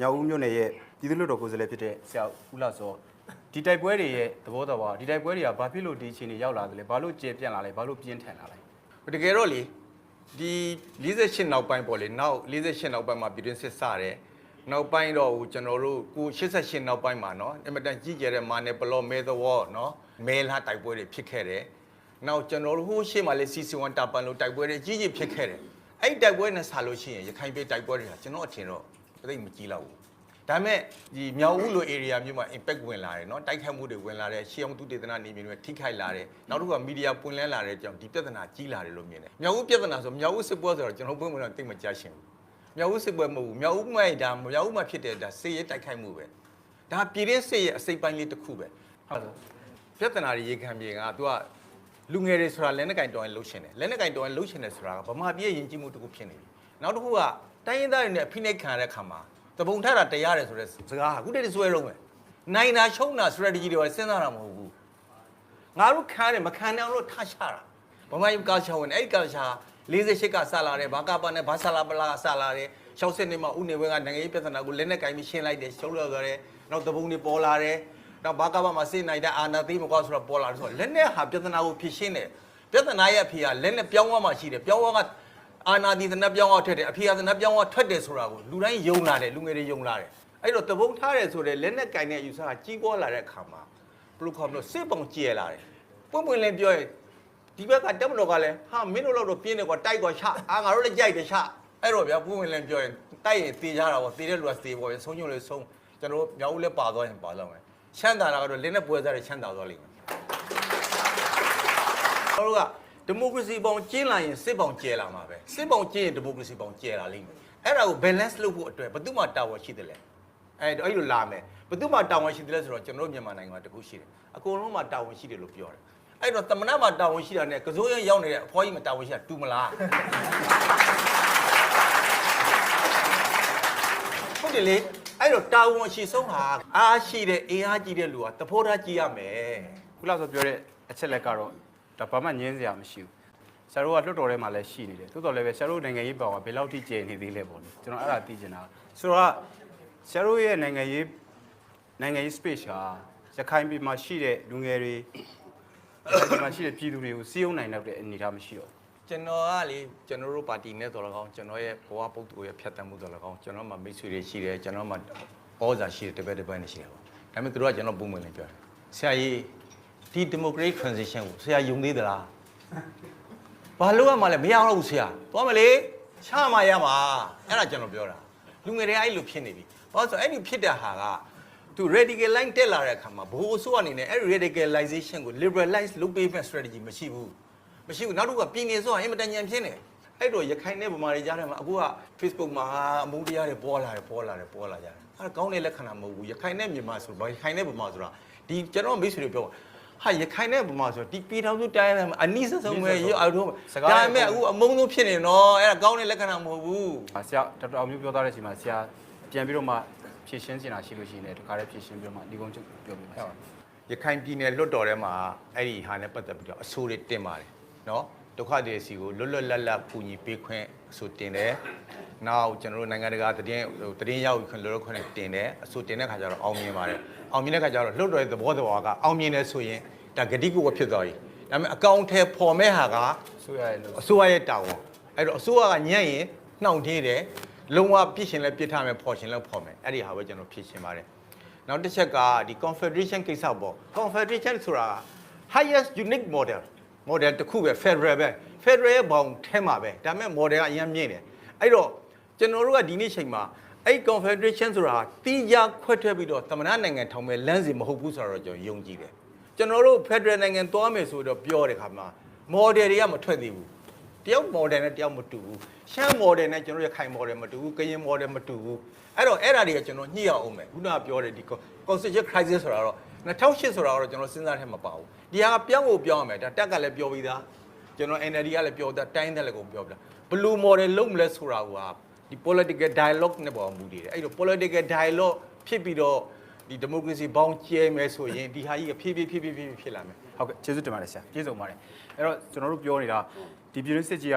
ညောင်ဦးမြို့နယ်ရဲ့ပြည်သူ့လွှတ်တော်ကိုယ်စားလှယ်ဖြစ်တဲ့ဆရာဦးလာစောဒီတိုက်ပွဲတွေရဲ့သဘောတော်ပါဒီတိုက်ပွဲတွေကဘာဖြစ်လို့ဒီအချိန်တွေရောက်လာသလဲဘာလို့ကျေပြန့်လာလဲဘာလို့ပြင်းထန်လာလဲ တကယ်တော့လေဒီ48နောက်ပိုင်းပေါ့လေနောက်48နောက်ပိုင်းမှာပြည်တွင်းစစ်စတယ်နောက်ပိုင်းတော့ဟိုကျွန်တော်တို့ကို88နောက်ပိုင်းမှာเนาะအင်မတန်ကြီးကျယ်တဲ့မာနယ်ဘလော့မဲသဝေါ်เนาะမဲလာတိုက်ပွဲတွေဖြစ်ခဲ့တယ်နောက်ကျွန်တော်တို့ဟိုရှေ့မှာလေ CC1 တာပန်လို့တိုက်ပွဲတွေကြီးကြီးဖြစ်ခဲ့တယ်အဲ့ဒီတိုက်ပွဲနဲ့ဆာလို့ရှိရင်ရခိုင်ပြည်တိုက်ပွဲတွေဟာကျွန်တော်အထင်တော့ သိပ်မကြီးတော့ဘူးဒါပေမဲ့ဒီမြောက်ဦးလို area မြို့မှာ impact ဝင်လာတယ်เนาะတိုက်ခိုက်မှုတွေဝင်လာတယ်ရှေးအောင်သူတေသနာနေမျိုးတွေထိခိုက်လာတယ်နောက်တစ်ခုကမီဒီယာပွင့်လန်းလာတဲ့ကြောင့်ဒီပြဿနာကြီးလာတယ်လို့မြင်တယ်မြောက်ဦးပြဿနာဆိုမြောက်ဦးစစ်ပွဲဆိုတော့ကျွန်တော်ဘုံမလို့သိမကြရှင်ဘူးမြောက်ဦးစစ်ပွဲမဟုတ်ဘူးမြောက်ဦးမိုက်ဒါမြောက်ဦးမှာဖြစ်တဲ့ဒါစစ်ရေးတိုက်ခိုက်မှုပဲဒါပြည်ရင်းစစ်ရဲ့အစိပ်ပိုင်းလေးတစ်ခုပဲ ဟုတ်တယ် ပြဿနာတွေရေခံပြေက तू ကလူငယ်တွေဆိုတာလက်နက်ကင်တော်ရင်လှုပ်ရှင်တယ်လက်နက်ကင်တော်ရင်လှုပ်ရှင်တယ်ဆိုတာကဗမာပြည်ရဲ့ယဉ်ကျေးမှုတစ်ခုဖြစ်နေပြီ နောက်တစ်ခုကတိုင်းရင်းသားတွေနဲ့အဖိနှိတ်ခံရတဲ့ခါမှာတပုံထတာတရားတယ်ဆိုတဲ့စကားဟာအခုတည်းကစွဲလုံးပဲနိုင်တာရှုံးတာ strategy တွေစဉ်းစားတာမဟုတ်ဘူးငါတို့ခံရတယ်မခံနိုင်အောင်လို့ထားချတာဗမာယူကာချာဝင်အဲ့ဒီကာချာ48ကစလာတယ်ဘာကပါနဲ့ဘာဆလာပလာကစလာတယ်60နှစ်မှာဥနေဝဲကနိုင်ငံရေးပြဿနာကိုလက်နက်ကင်ပြီးရှင်းလိုက်တယ်ရှုံးလို့ရတယ်နောက်တပုံတွေပေါ်လာတယ်တော့ဘာကဘာမှာစိတ်နိုင်တဲ့အာနာသိမကွာဆိုတော့ပေါ်လာတယ်ဆိုတော့လက်နဲ့ဟာပြဿနာကိုဖြေရှင်းတယ်ပြဿနာရဲ့အဖြေကလက်နဲ့ပြောင်းသွားမှရှိတယ်ပြောင်းသွားက အာနာဒီသနပ်ပြောင်းသွားထွက်တယ်အဖြေကသနပ်ပြောင်းသွားထွက်တယ်ဆိုတာကိုလူတိုင်းယုံလာတယ်လူငယ်တွေယုံလာတယ်အဲ့တော့တပုံထားတယ်ဆိုတော့လက်နဲ့ကင်တဲ့ယူဆကကြီးပွားလာတဲ့အခါမှာဘယ်လိုခေါ်မလို့စစ်ပုံကျဲလာတယ်ပွင့်ပွင့်လင်းပြောရင်ဒီဘက်ကတက်မလို့ကလည်းဟာမင်းတို့တော့ပြင်းတယ်ကွာတိုက်ကွာချအာငါတို့လည်းကြိုက်တယ်ချအဲ့တော့ဗျာပွင့်ပွင့်လင်းပြောရင်တိုက်ရင်တေးကြတာပေါ့တေးတဲ့လူကတေးပေါ့ဆုံးညွန့်လေးဆုံးကျွန်တော်တို့မြောက်ဦးလည်းပါသွားရင်ပါတော့မယ်ချမ်းသာတာကတော့လင်းနဲ့ပွဲစားတွေချမ်းသာသွားလိမ့်မယ်။တို့က ဒီမိုကရေစီပေါင်းကျင်းလာရင်စစ်ပေါင်းကျဲလာမှာပဲစစ်ပေါင်းကျင်းရင်ဒီမိုကရေစီပေါင်းကျဲလာလိမ့်မယ်။အဲ့ဒါကို balance လုပ်ဖို့အတွက်ဘယ်သူမှတာဝန်ရှိတယ်လဲ။အဲ့အဲ့လိုလာမယ်ဘယ်သူမှတာဝန်ရှိတယ်လဲဆိုတော့ကျွန်တော်တို့မြန်မာနိုင်ငံမှာတခုရှိတယ်။အကုန်လုံးမှတာဝန်ရှိတယ်လို့ပြောတယ်။အဲ့တော့တမနာမှာတာဝန်ရှိတာနဲ့ကစိုးရရောက်နေတဲ့အဖွားကြီးမှာတာဝန်ရှိတာတူမလား။ဟုတ်တယ်လေအဲ့တော့တာဝန်ရှိဆုံးဟာအားရှိတဲ့အေးအားကြီးတဲ့လူကတဖိုးထားကြည့်ရမယ်ခုလောက်ဆိုပြောတဲ့အချက်လက်ကတော့ ဒါဘာမှငင်းစရာမရှိဘူးဆရာတို့ကလွတ်တော်ထဲမှာလည်းရှိနေတယ်သို့တော်လည်းပဲဆရာတို့နိုင်ငံရေးပေါင်ကဘယ်လောက်ထိကျယ်နေသေးလဲပေါ့လေကျွန်တော်အဲ့ဒါသိချင်တာဆိုတော့ဆရာတို့ရဲ့နိုင်ငံရေးနိုင်ငံရေး space ဟာရခိုင်ပြည်မှာရှိတဲ့လူငယ်တွေရခိုင်ပြည်မှာရှိတဲ့ပြည်သူတွေကိုစီးအောင်နိုင်တော့တဲ့အနေအထားမရှိတော့ဘူးကျွန်တော်ကလေကျွန်တော်တို့ပါတီနဲ့တော်လကောင်းကျွန်တော်ရဲ့ဘဝပုဂ္ဂိုလ်ရဲ့ဖြတ်သန်းမှုတော်လကောင်းကျွန်တော်မှမိတ်ဆွေတွေရှိတယ်ကျွန်တော်မှဩဇာရှိတယ်တပည့်တပည့်နဲ့ရှိတယ်ပေါ့ဒါပေမဲ့သူတို့ကကျွန်တော်ပုံမှန်လေးပြောတယ်ဆရာကြီး ဒီ democratic transition ကိုဆရာယုံသေးသလားဘာလို့ရမှာလဲမရတော့ဘူးဆရာသွားမလေချမှရမှာအဲ့ဒါကျွန်တော်ပြောတာလူငယ်တွေအဲ့လိုဖြစ်နေပြီဘာလို့ဆိုအဲ့ဒီဖြစ်တဲ့ဟာကသူ radical line တက်လာတဲ့အခါမှာဘိုးအစိုးရအနေနဲ့အဲ့ဒီ radicalization ကို liberalize လုပ်ပေးမဲ့ strategy မရှိဘူးမရှိဘူးနောက်တစ်ခုကပြည်နေဆိုတာအင်မတန်ညံဖြစ်နေအဲ့တော့ရခိုင်နဲ့ဗမာတွေကြားထဲမှာအခုက Facebook မှာအမုန်းတရားတွေပေါ်လာတယ်ပေါ်လာတယ်ပေါ်လာကြတယ်အဲ့ဒါကောင်းတဲ့လက္ခဏာမဟုတ်ဘူးရခိုင်နဲ့မြန်မာဆိုဘာရခိုင်နဲ့ဗမာဆိုတာဒီကျွန်တော်မိတ်ဆွေတွေပြော ဟာရခိုင်နဲ့ဗမာဆိုဒီပြည်တော်စုတိုင်းထဲမှာအနိစ္စဆုံးပဲရအောင်တော့ဒါပေမဲ့အခုအမုန်းဆုံးဖြစ်နေတော့အဲ့ဒါကောင်းတဲ့လက္ခဏာမဟုတ်ဘူးအာဆရာဒေါက်တာအောင်မျိုးပြောသားတဲ့အချိန်မှာဆရာပြန်ပြီးတော့မှဖြည့်ရှင်းစင်တာရှိလို့ရှိရင်လည်းဒီခါလေးဖြည့်ရှင်းပြီးတော့မှဒီကုန်းချုပ်ပြောပြပါဆရာရခိုင်ပြည်နယ်လွတ်တော်ထဲမှာအဲ့ဒီဟာနဲ့ပတ်သက်ပြီးတော့အဆိုးတွေတင်ပါတယ်နော် ဒုက္ခတွေစီကိုလွတ်လွတ်လပ်လပ်ပူညီပေးခွင့်အဆိုတင်တယ်နောက်ကျွန်တော်တို့နိုင်ငံတကာသတင်းဟိုသတင်းရောက်ခွင့်လွတ်လွတ်ခွင့်နဲ့တင်တယ်အဆိုတင်တဲ့ခါကျတော့အောင်မြင်ပါတယ်အောင်မြင်တဲ့ခါကျတော့လွတ်တော်ရဲ့သဘောတော်ကအောင်မြင်တယ်ဆိုရင်ဒါဂတိကုကဖြစ်သွားပြီဒါပေမဲ့အကောင့်ထဲပေါ်မဲ့ဟာကဆိုရရဲ့လို့အစိုးရရဲ့တာဝန်အဲ့တော့အစိုးရကညံ့ရင်နှောင့်နှေးတယ်လုံးဝပြစ်ရှင်လဲပြစ်ထားမယ်ဖော်ရှင်လဲဖော်မယ်အဲ့ဒီဟာပဲကျွန်တော်ဖြစ်ရှင်ပါတယ်နောက်တစ်ချက်ကဒီ confederation ကိစ္စပေါ့ confederation ဆိုတာ highest unique model model တစ်ခုပဲ federal ပဲ federal ရဲ့ဘောင်ထဲမှာပဲဒါပေမဲ့ model ကအရင်မြင့်တယ်အဲ့တော့ကျွန်တော်တို့ကဒီနေ့ချိန်မှာအဲ့ confederation ဆိုတာတီးခြားခွဲထွက်ပြီးတော့သမဏနိုင်ငံထောင်မဲ့လမ်းစဉ်မဟုတ်ဘူးဆိုတော့ကျွန်တော်ယုံကြည်တယ်ကျွန်တော်တို့ federal နိုင်ငံသွားမယ်ဆိုတော့ပြောတဲ့ခါမှာ model တွေကမထွက်သေးဘူးတယောက် model နဲ့တယောက်မတူဘူးရှမ်း model နဲ့ကျွန်တော်ရခိုင် model မတူဘူးကရင် model မတူဘူးအဲ့တော့အဲ့ဒါတွေကကျွန်တော်ညှိရအောင်မယ်ခုနကပြောတဲ့ဒီ constitution crisis ဆိုတာတော့ 2008ဆိုတာတော့ကျွန်တော်စဉ်းစားထဲမှာပါဘူးဒီဟာကပြောင်းကိုပြောင်းရမယ်ဒါတက်ကလည်းပြောပြီးသားကျွန်တော် NLD ကလည်းပြောတာတိုင်းတယ်လည်းကိုပြောပြတာဘလူ model လုံးမလဲဆိုတာကဒီ political dialogue နဲ့ပေါ်မူတည်တယ်အဲ့တော့ political dialogue ဖြစ်ပြီးတော့ဒီ democracy ဘောင်းကျဲမယ်ဆိုရင်ဒီဟာကြီးကဖြည်းဖြည်းဖြည်းဖြည်းဖြည်းဖြစ်လာမယ်ဟုတ်ကဲ့ကျေးဇူးတင်ပါတယ်ဆရာကျေးဇူးပါတယ်အဲ့တော့ကျွန်တော်တို့ပြောနေတာဒီပြည်တွင်းစစ်ကြီးက